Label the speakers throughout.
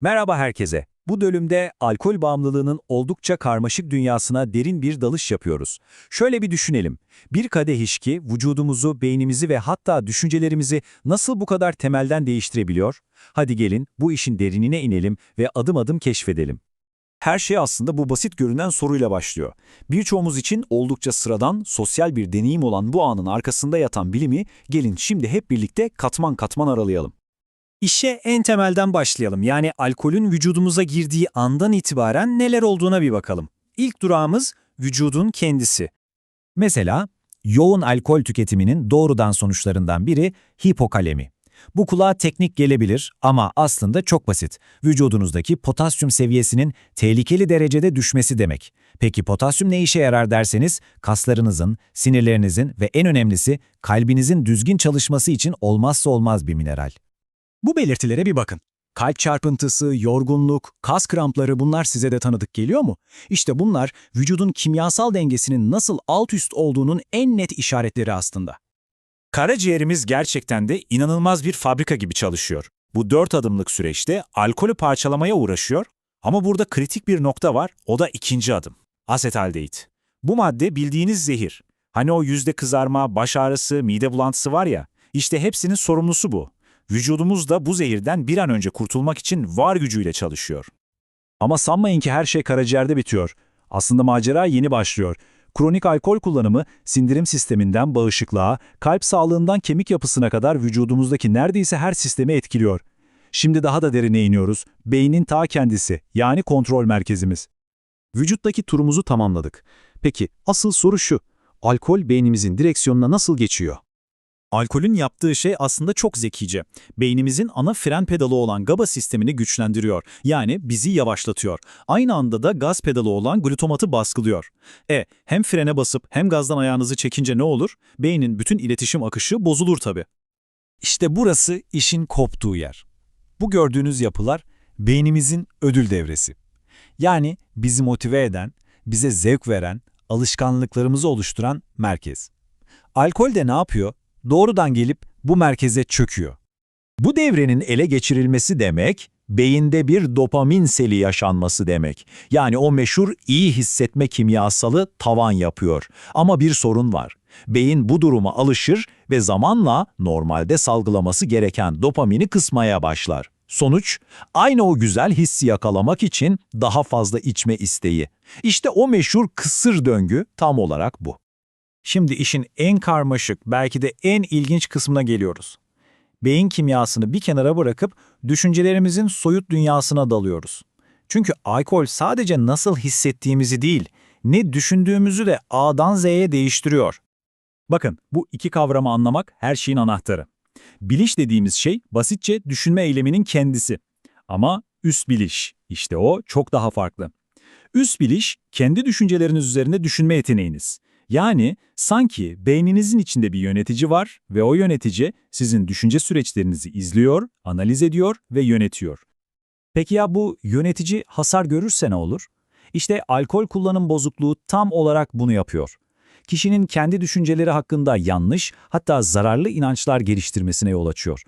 Speaker 1: Merhaba herkese. Bu bölümde alkol bağımlılığının oldukça karmaşık dünyasına derin bir dalış yapıyoruz. Şöyle bir düşünelim. Bir kadeh içki vücudumuzu, beynimizi ve hatta düşüncelerimizi nasıl bu kadar temelden değiştirebiliyor? Hadi gelin bu işin derinine inelim ve adım adım keşfedelim. Her şey aslında bu basit görünen soruyla başlıyor. Birçoğumuz için oldukça sıradan, sosyal bir deneyim olan bu anın arkasında yatan bilimi gelin şimdi hep birlikte katman katman aralayalım.
Speaker 2: İşe en temelden başlayalım. Yani alkolün vücudumuza girdiği andan itibaren neler olduğuna bir bakalım. İlk durağımız vücudun kendisi.
Speaker 1: Mesela yoğun alkol tüketiminin doğrudan sonuçlarından biri hipokalemi. Bu kulağa teknik gelebilir ama aslında çok basit. Vücudunuzdaki potasyum seviyesinin tehlikeli derecede düşmesi demek. Peki potasyum ne işe yarar derseniz kaslarınızın, sinirlerinizin ve en önemlisi kalbinizin düzgün çalışması için olmazsa olmaz bir mineral.
Speaker 2: Bu belirtilere bir bakın. Kalp çarpıntısı, yorgunluk, kas krampları bunlar size de tanıdık geliyor mu? İşte bunlar vücudun kimyasal dengesinin nasıl alt üst olduğunun en net işaretleri aslında.
Speaker 3: Karaciğerimiz gerçekten de inanılmaz bir fabrika gibi çalışıyor. Bu dört adımlık süreçte alkolü parçalamaya uğraşıyor ama burada kritik bir nokta var, o da ikinci adım. Asetaldehit. Bu madde bildiğiniz zehir. Hani o yüzde kızarma, baş ağrısı, mide bulantısı var ya, işte hepsinin sorumlusu bu. Vücudumuz da bu zehirden bir an önce kurtulmak için var gücüyle çalışıyor.
Speaker 1: Ama sanmayın ki her şey karaciğerde bitiyor. Aslında macera yeni başlıyor. Kronik alkol kullanımı sindirim sisteminden bağışıklığa, kalp sağlığından kemik yapısına kadar vücudumuzdaki neredeyse her sistemi etkiliyor. Şimdi daha da derine iniyoruz. Beynin ta kendisi, yani kontrol merkezimiz. Vücuttaki turumuzu tamamladık. Peki asıl soru şu. Alkol beynimizin direksiyonuna nasıl geçiyor?
Speaker 2: Alkolün yaptığı şey aslında çok zekice. Beynimizin ana fren pedalı olan GABA sistemini güçlendiriyor. Yani bizi yavaşlatıyor. Aynı anda da gaz pedalı olan glutomatı baskılıyor. E, hem frene basıp hem gazdan ayağınızı çekince ne olur? Beynin bütün iletişim akışı bozulur tabii.
Speaker 1: İşte burası işin koptuğu yer. Bu gördüğünüz yapılar beynimizin ödül devresi. Yani bizi motive eden, bize zevk veren, alışkanlıklarımızı oluşturan merkez. Alkol de ne yapıyor? Doğrudan gelip bu merkeze çöküyor. Bu devrenin ele geçirilmesi demek, beyinde bir dopamin seli yaşanması demek. Yani o meşhur iyi hissetme kimyasalı tavan yapıyor. Ama bir sorun var. Beyin bu duruma alışır ve zamanla normalde salgılaması gereken dopamini kısmaya başlar. Sonuç, aynı o güzel hissi yakalamak için daha fazla içme isteği. İşte o meşhur kısır döngü tam olarak bu.
Speaker 2: Şimdi işin en karmaşık, belki de en ilginç kısmına geliyoruz. Beyin kimyasını bir kenara bırakıp düşüncelerimizin soyut dünyasına dalıyoruz. Çünkü alkol sadece nasıl hissettiğimizi değil, ne düşündüğümüzü de A'dan Z'ye değiştiriyor.
Speaker 3: Bakın, bu iki kavramı anlamak her şeyin anahtarı. Biliş dediğimiz şey basitçe düşünme eyleminin kendisi. Ama üst biliş, işte o çok daha farklı. Üst biliş, kendi düşünceleriniz üzerinde düşünme yeteneğiniz. Yani sanki beyninizin içinde bir yönetici var ve o yönetici sizin düşünce süreçlerinizi izliyor, analiz ediyor ve yönetiyor.
Speaker 1: Peki ya bu yönetici hasar görürse ne olur? İşte alkol kullanım bozukluğu tam olarak bunu yapıyor. Kişinin kendi düşünceleri hakkında yanlış, hatta zararlı inançlar geliştirmesine yol açıyor.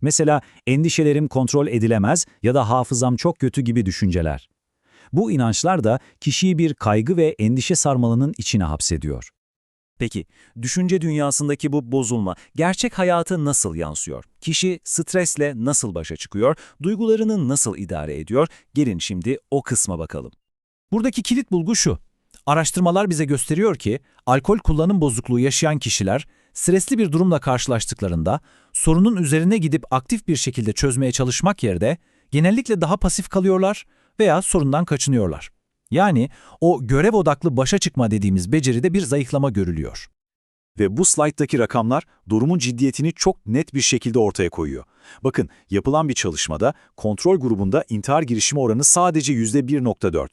Speaker 1: Mesela endişelerim kontrol edilemez ya da hafızam çok kötü gibi düşünceler. Bu inançlar da kişiyi bir kaygı ve endişe sarmalının içine hapsediyor. Peki, düşünce dünyasındaki bu bozulma gerçek hayata nasıl yansıyor? Kişi stresle nasıl başa çıkıyor? Duygularını nasıl idare ediyor? Gelin şimdi o kısma bakalım. Buradaki kilit bulgu şu. Araştırmalar bize gösteriyor ki alkol kullanım bozukluğu yaşayan kişiler stresli bir durumla karşılaştıklarında sorunun üzerine gidip aktif bir şekilde çözmeye çalışmak yerine genellikle daha pasif kalıyorlar veya sorundan kaçınıyorlar. Yani o görev odaklı başa çıkma dediğimiz beceride bir zayıflama görülüyor.
Speaker 4: Ve bu slayttaki rakamlar durumun ciddiyetini çok net bir şekilde ortaya koyuyor. Bakın yapılan bir çalışmada kontrol grubunda intihar girişimi oranı sadece %1.4.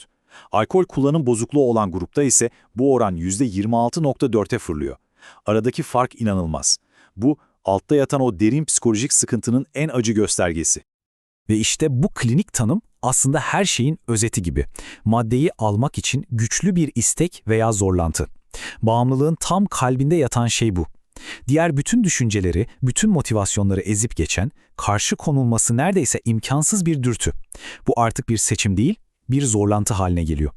Speaker 4: Alkol kullanım bozukluğu olan grupta ise bu oran %26.4'e fırlıyor. Aradaki fark inanılmaz. Bu altta yatan o derin psikolojik sıkıntının en acı göstergesi.
Speaker 1: Ve işte bu klinik tanım aslında her şeyin özeti gibi. Maddeyi almak için güçlü bir istek veya zorlantı. Bağımlılığın tam kalbinde yatan şey bu.
Speaker 5: Diğer bütün düşünceleri, bütün motivasyonları ezip geçen, karşı konulması neredeyse imkansız bir dürtü. Bu artık bir seçim değil, bir zorlantı haline geliyor.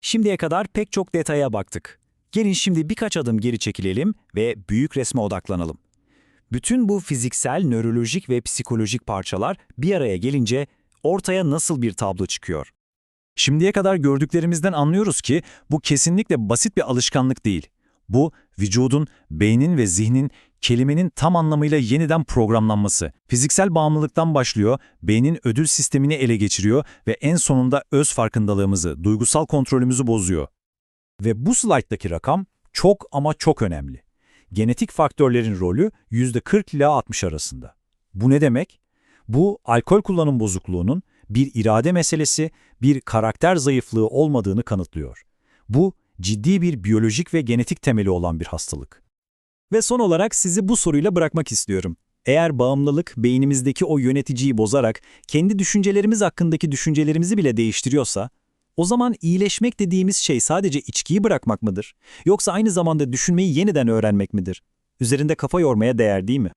Speaker 1: Şimdiye kadar pek çok detaya baktık. Gelin şimdi birkaç adım geri çekilelim ve büyük resme odaklanalım. Bütün bu fiziksel, nörolojik ve psikolojik parçalar bir araya gelince ortaya nasıl bir tablo çıkıyor?
Speaker 3: Şimdiye kadar gördüklerimizden anlıyoruz ki bu kesinlikle basit bir alışkanlık değil. Bu, vücudun, beynin ve zihnin kelimenin tam anlamıyla yeniden programlanması. Fiziksel bağımlılıktan başlıyor, beynin ödül sistemini ele geçiriyor ve en sonunda öz farkındalığımızı, duygusal kontrolümüzü bozuyor. Ve bu slayttaki rakam çok ama çok önemli. Genetik faktörlerin rolü %40 ila 60 arasında. Bu ne demek? Bu, alkol kullanım bozukluğunun bir irade meselesi, bir karakter zayıflığı olmadığını kanıtlıyor. Bu, ciddi bir biyolojik ve genetik temeli olan bir hastalık.
Speaker 1: Ve son olarak sizi bu soruyla bırakmak istiyorum. Eğer bağımlılık beynimizdeki o yöneticiyi bozarak kendi düşüncelerimiz hakkındaki düşüncelerimizi bile değiştiriyorsa, o zaman iyileşmek dediğimiz şey sadece içkiyi bırakmak mıdır? Yoksa aynı zamanda düşünmeyi yeniden öğrenmek midir? Üzerinde kafa yormaya değer değil mi?